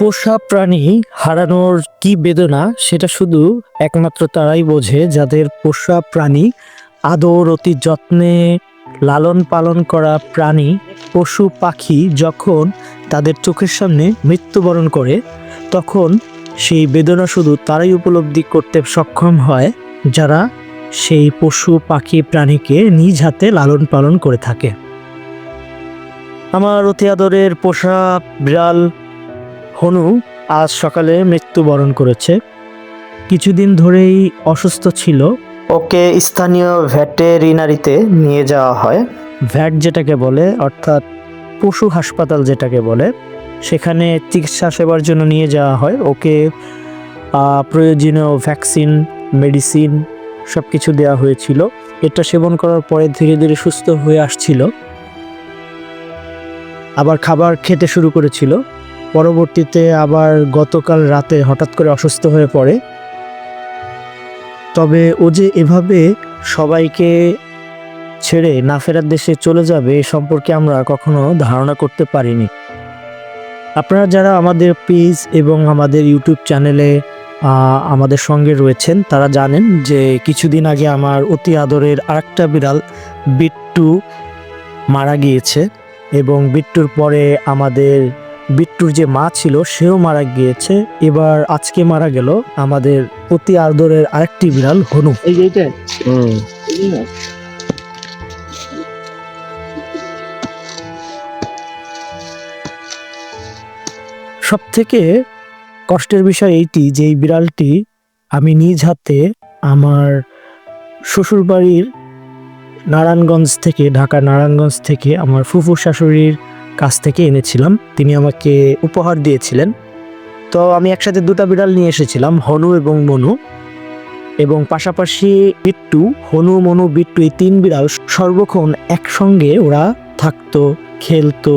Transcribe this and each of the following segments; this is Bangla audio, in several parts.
পোষা প্রাণী হারানোর কি বেদনা সেটা শুধু একমাত্র তারাই বোঝে, যাদের পোষা প্রাণী আদর অতি যত্নে লালন পালন করা প্রাণী পশু পাখি যখন তাদের চোখের সামনে মৃত্যুবরণ করে, তখন সেই বেদনা শুধু তারাই উপলব্ধি করতে সক্ষম হয়, যারা সেই পশু পাখি প্রাণীকে নিজ হাতে লালন পালন করে থাকে। আমার অতি আদরের পোষা বিড়াল হনু আজ সকালে মৃত্যুবরণ করেছে। কিছুদিন ধরেই অসুস্থ ছিল। ওকে স্থানীয় ভেটেরিনারিতে নিয়ে যাওয়া হয়। ভ্যাট যেটাকে বলে অর্থাৎ পশু হাসপাতাল যেটাকে বলে সেখানে চিকিৎসা সেবার জন্য নিয়ে যাওয়া হয়। ওকে প্রয়োজনীয় ভ্যাকসিন মেডিসিন সব কিছু দেওয়া হয়েছিল। এটা সেবন করার পরে ধীরে ধীরে সুস্থ হয়ে আসছিল। আবার খাবার খেতে শুরু করেছিল। পরবর্তীতে আবার গতকাল রাতে হঠাৎ করে অসুস্থ হয়ে পড়ে। তবে ও যে এভাবে সবাইকে ছেড়ে না ফেরার দেশে চলে যাবে এ সম্পর্কে আমরা কখনো ধারণা করতে পারিনি। আপনারা যারা আমাদের পেজ এবং আমাদের ইউটিউব চ্যানেলে আমাদের সঙ্গে রয়েছেন, তারা জানেন যে কিছুদিন আগে আমার অতি আদরের আরেকটা বিড়াল বিট্টু মারা গিয়েছে এবং বিট্টুর পরে আমাদের বিট্টুর যে মা ছিল সেও মারা গিয়েছে। এবার আজকে মারা গেল আমাদের অতি আদরের আরেকটি বিড়াল হনু। এই যে এইটা? সব থেকে কষ্টের বিষয় এইটি যে এই বিড়ালটি আমি নিজ হাতে আমার শ্বশুরবাড়ির নারায়ণগঞ্জ থেকে ঢাকা নারায়ণগঞ্জ থেকে আমার ফুফু শাশুড়ির কাছ থেকে এনেছিলাম। তিনি আমাকে উপহার দিয়েছিলেন। তো আমি একসাথে দুটা বিড়াল নিয়ে এসেছিলাম, হনু এবং মনু। এবং পাশাপাশি বিট্টু, হনু, মনু, বিট্টু এই তিন বিড়াল সর্বক্ষণ একসঙ্গে ওরা থাকতো, খেলতো,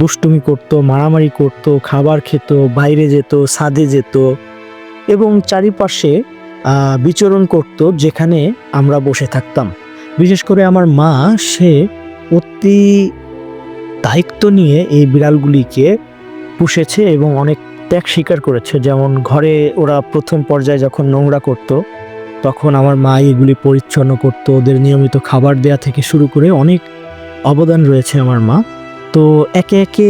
দুষ্টুমি করত, মারামারি করত, খাবার খেত, বাইরে যেত, ছাদে যেত এবং চারিপাশে বিচরণ করত যেখানে আমরা বসে থাকতাম। বিশেষ করে আমার মা, সে অতি দায়িত্ব নিয়ে এই বিড়ালগুলিকে পুষেছে এবং অনেক ত্যাগ স্বীকার করেছে। যেমন ঘরে ওরা প্রথম পর্যায়ে যখন নোংরা করত, তখন আমার মা এগুলি পরিচ্ছন্ন করতো। ওদের নিয়মিত খাবার দেয়া থেকে শুরু করে অনেক অবদান রয়েছে আমার মা। তো একে একে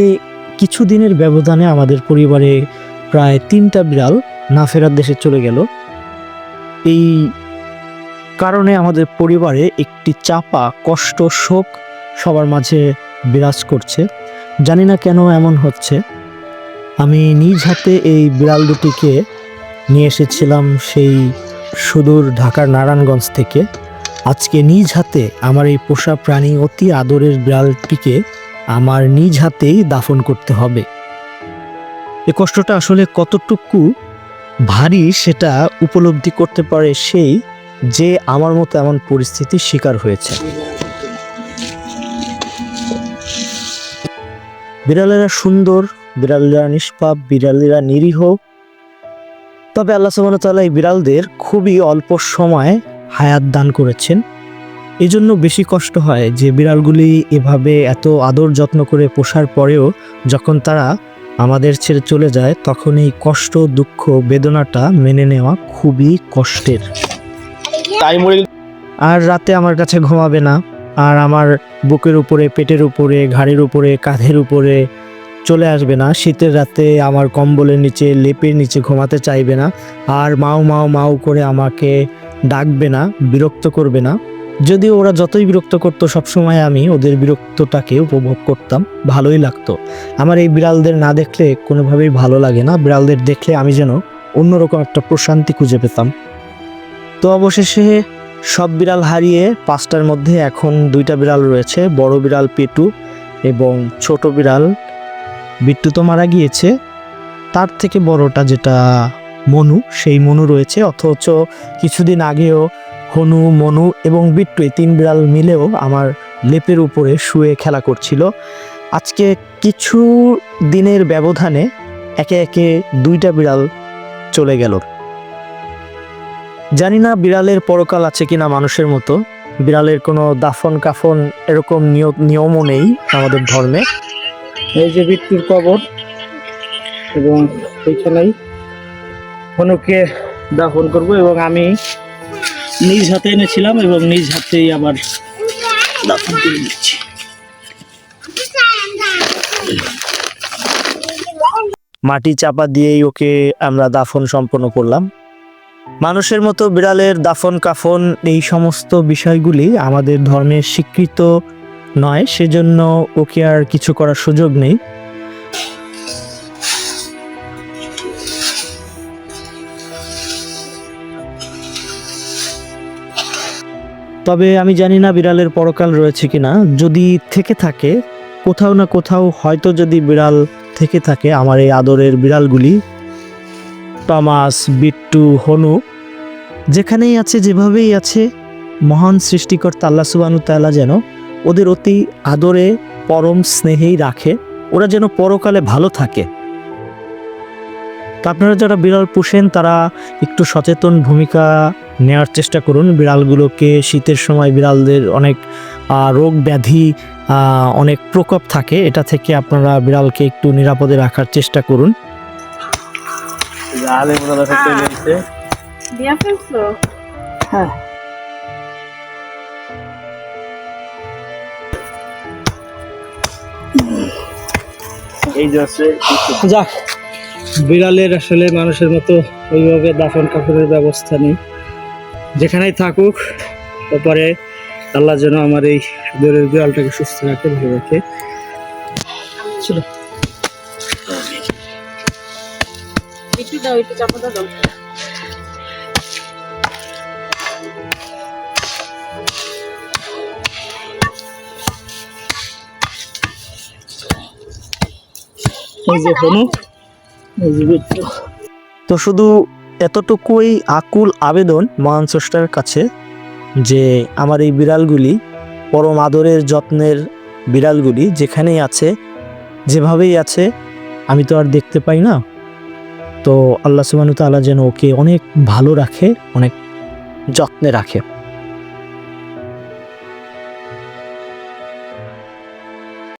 কিছু দিনের ব্যবধানে আমাদের পরিবারে প্রায় তিনটা বিড়াল না ফেরার দেশে চলে গেল। এই কারণে আমাদের পরিবারে একটি চাপা, কষ্ট, শোক সবার মাঝে বিরাজ করছে। জানি না কেন এমন হচ্ছে। আমি নিজ হাতে এই বিড়াল দুটিকে নিয়ে এসেছিলাম সেই সুদূর ঢাকার নারায়ণগঞ্জ থেকে। আজকে নিজ হাতে আমার এই পোষা প্রাণী অতি আদরের বিড়ালটিকে আমার নিজ হাতেই দাফন করতে হবে। এ কষ্টটা আসলে কতটুকু ভারী সেটা উপলব্ধি করতে পারে সেই যে আমার মতো এমন পরিস্থিতির শিকার হয়েছে। বিড়ালেরা সুন্দর বিড়ালেরা নিষ্পাপ বিড়ালেরা নিরীহ। তবে আল্লাহ সুবহানাহু এই বিড়ালদের খুবই অল্প সময় হায়াত দান করেছেন। এই জন্য বেশি কষ্ট হয় যে বিড়ালগুলি এভাবে এত আদর যত্ন করে পোষার পরেও যখন তারা আমাদের ছেড়ে চলে যায় তখন এই কষ্ট দুঃখ বেদনাটা মেনে নেওয়া খুবই কষ্টের। আর রাতে আমার কাছে ঘুমাবে না। আর আমার বুকের উপরে, পেটের উপরে, ঘাড়ের উপরে, কাঁধের উপরে চলে আসবে না। শীতের রাতে আমার কম্বলের নিচে, লেপের নিচে ঘুমাতে চাইবে না আর মাও মাও মাও করে আমাকে ডাকবে না, বিরক্ত করবে না। যদিও ওরা যতই বিরক্ত করতো, সবসময় আমি ওদের বিরক্তটাকে উপভোগ করতাম, ভালোই লাগতো। আমার এই বিড়ালদের না দেখলে কোনোভাবেই ভালো লাগে না। বিড়ালদের দেখলে আমি যেন অন্যরকম একটা প্রশান্তি খুঁজে পেতাম। তো অবশেষে সব বিড়াল হারিয়ে পাঁচটার মধ্যে এখন দুইটা বিড়াল রয়েছে, বড় বিড়াল পেটু এবং ছোট বিড়াল বিট্টু তো মারা গিয়েছে। তার থেকে বড়টা যেটা মনু, সেই মনু রয়েছে, অথচ কিছুদিন আগেও হনু, মনু এবং বিট্টু এই তিন বিড়াল মিলেও আমার লেপের উপরে শুয়ে খেলা করছিল। আজকে কিছু দিনের ব্যবধানে একে একে দুইটা বিড়াল চলে গেল। জানি না বিড়ালের পরকাল আছে কিনা মানুষের মতো। বিড়ালের কোনো দাফন কাফন এরকম নিয়- নিয়মও নেই আমাদের ধর্মে। এই যে বিট্টুর কবর এবং এইখানেই হনুকে দাফন করব এবং আমি নিজ হাতে এনেছিলাম এবং নিজ হাতেই আবার দাফন করে দিচ্ছি মাটি চাপা দিয়েই ওকে আমরা দাফন সম্পন্ন করলাম। মানুষের মতো বিড়ালের দাফন কাফন এই সমস্ত বিষয়গুলি আমাদের ধর্মের স্বীকৃত নয়, সেজন্য ওকে আর কিছু করার সুযোগ নেই। তবে আমি জানি না বিড়ালের পরকাল রয়েছে কিনা। যদি থেকে থাকে, কোথাও না কোথাও হয়তো যদি বিড়াল থেকে থাকে, আমার এই আদরের বিড়ালগুলি টমাস বিট্টু, হনু, যেখানেই আছে, যেভাবেই আছে, মহান সৃষ্টিকর্তা আল্লাহ সুবানু তাল্লাহ যেন ওদের অতি আদরে, পরম স্নেহেই রাখে, ওরা যেন পরকালে ভালো থাকে। তো আপনারা যারা বিড়াল পুষেন, তারা একটু সচেতন ভূমিকা নেওয়ার চেষ্টা করুন। বিড়ালগুলোকে শীতের সময় বিড়ালদের অনেক রোগ ব্যাধি অনেক প্রকোপ থাকে, এটা থেকে আপনারা বিড়ালকে একটু নিরাপদে রাখার চেষ্টা করুন। আলে মনে রাখতে গেছে। দিয়া ফেলছো? এই যে আছে যাক বিড়ালের আসলে মানুষের মতো ওইভাবে দাফন কাপড়ের ব্যবস্থা নেই। যেখানেই থাকুক ওপরে আল্লাহ যেন আমার এই দূরের বিড়ালটাকে সুস্থ রাখে ভালো রাখে। ছিল একটু দাও, একটু চাপাটা দাও তো শুধু এতটুকুই আকুল আবেদন মহান স্রষ্টার কাছে যে আমার এই বিড়ালগুলি পরম আদরের যত্নের বিড়ালগুলি যেখানেই আছে, যেভাবেই আছে, আমি তো আর দেখতে পাই না। তো আল্লাহ সুবাহ তালা যেন ওকে অনেক ভালো রাখে অনেক যত্নে রাখে।